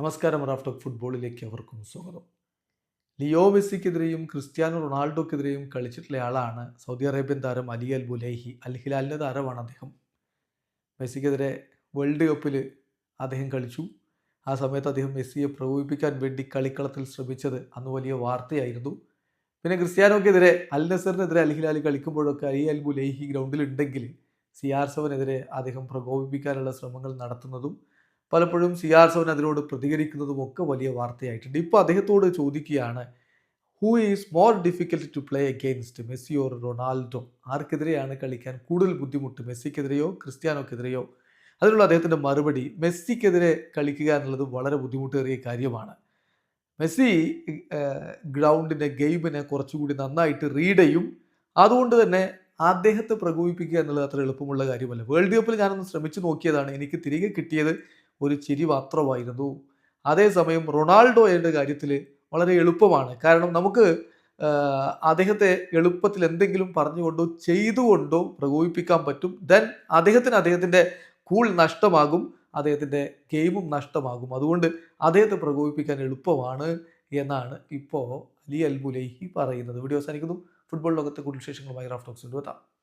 നമസ്കാരം റാഫ്റ്റോക്ക് ഫുട്ബോളിലേക്ക് അവർക്കും സ്വാഗതം. ലിയോ മെസ്സിക്കെതിരെയും ക്രിസ്ത്യാനോ റൊണാൾഡോക്കെതിരെയും കളിച്ചിട്ടുള്ള ആളാണ് സൗദി അറേബ്യൻ താരം അലി അൽ ബുലൈഹി. അൽ ഹിലാലിന്റെ താരമാണ് അദ്ദേഹം. മെസ്സിക്കെതിരെ വേൾഡ് കപ്പിൽ അദ്ദേഹം കളിച്ചു. ആ സമയത്ത് അദ്ദേഹം മെസ്സിയെ പ്രകോപിപ്പിക്കാൻ വേണ്ടി കളിക്കളത്തിൽ ശ്രമിച്ചത് അന്ന് വലിയ വാർത്തയായിരുന്നു. പിന്നെ ക്രിസ്ത്യാനോക്കെതിരെ അൽ നസറിനെതിരെ അൽ കളിക്കുമ്പോഴൊക്കെ അലി അൽ ബുലൈഹി ഗ്രൗണ്ടിലുണ്ടെങ്കിൽ സി ആർ സെവനെതിരെ അദ്ദേഹം പ്രകോപിപ്പിക്കാനുള്ള ശ്രമങ്ങൾ നടത്തുന്നതും പലപ്പോഴും സി ആർ സെവൻ അതിനോട് പ്രതികരിക്കുന്നതും ഒക്കെ വലിയ വാർത്തയായിട്ടുണ്ട്. ഇപ്പോൾ അദ്ദേഹത്തോട് ചോദിക്കുകയാണ് who is more difficult to play against Messi or Ronaldo? ആർക്കെതിരെയാണ് കളിക്കാൻ കൂടുതൽ ബുദ്ധിമുട്ട് മെസ്സിക്കെതിരെയോ ക്രിസ്ത്യാനോക്കെതിരെയോ? അതിനുള്ള അദ്ദേഹത്തിന്റെ മറുപടി മെസ്സിക്കെതിരെ കളിക്കുക എന്നുള്ളത് വളരെ ബുദ്ധിമുട്ടേറിയ കാര്യമാണ്. മെസ്സി ഗ്രൗണ്ടിന്റെ ഗെയിമിനെ കുറച്ചുകൂടി നന്നായിട്ട് റീഡ് ചെയ്യും. അതുകൊണ്ട് തന്നെ അദ്ദേഹത്തെ പ്രകോപിപ്പിക്കുക എന്നുള്ളത് അത്ര എളുപ്പമുള്ള കാര്യമല്ല. വേൾഡ് കപ്പിൽ ഞാനൊന്ന് ശ്രമിച്ചു നോക്കിയതാണ് എനിക്ക് തിരികെ കിട്ടിയത്. ഒരു ചിരി മാത്രമായിരുന്നു. അതേസമയം റൊണാൾഡോയുടെ കാര്യത്തിൽ വളരെ എളുപ്പമാണ്. കാരണം നമുക്ക് അദ്ദേഹത്തെ എളുപ്പത്തിൽ എന്തെങ്കിലും പറഞ്ഞുകൊണ്ടോ ചെയ്തുകൊണ്ടോ പ്രകോപിപ്പിക്കാൻ പറ്റും. ദെൻ അദ്ദേഹത്തിന് അദ്ദേഹത്തിന്റെ കൂൾ നഷ്ടമാകും അദ്ദേഹത്തിന്റെ ഗെയിമും നഷ്ടമാകും. അതുകൊണ്ട് അദ്ദേഹത്തെ പ്രകോപിപ്പിക്കാൻ എളുപ്പമാണ് എന്നാണ് ഇപ്പോൾ അലി അൽ ബുലൈഹി പറയുന്നത്. വീഡിയോ അവസാനിക്കുന്നു. ഫുട്ബോൾ ലോകത്തെ കൂടുതൽ വിശേഷങ്ങളുമായി റാഫ്റ്റോക്സിന്റെ എത്താം.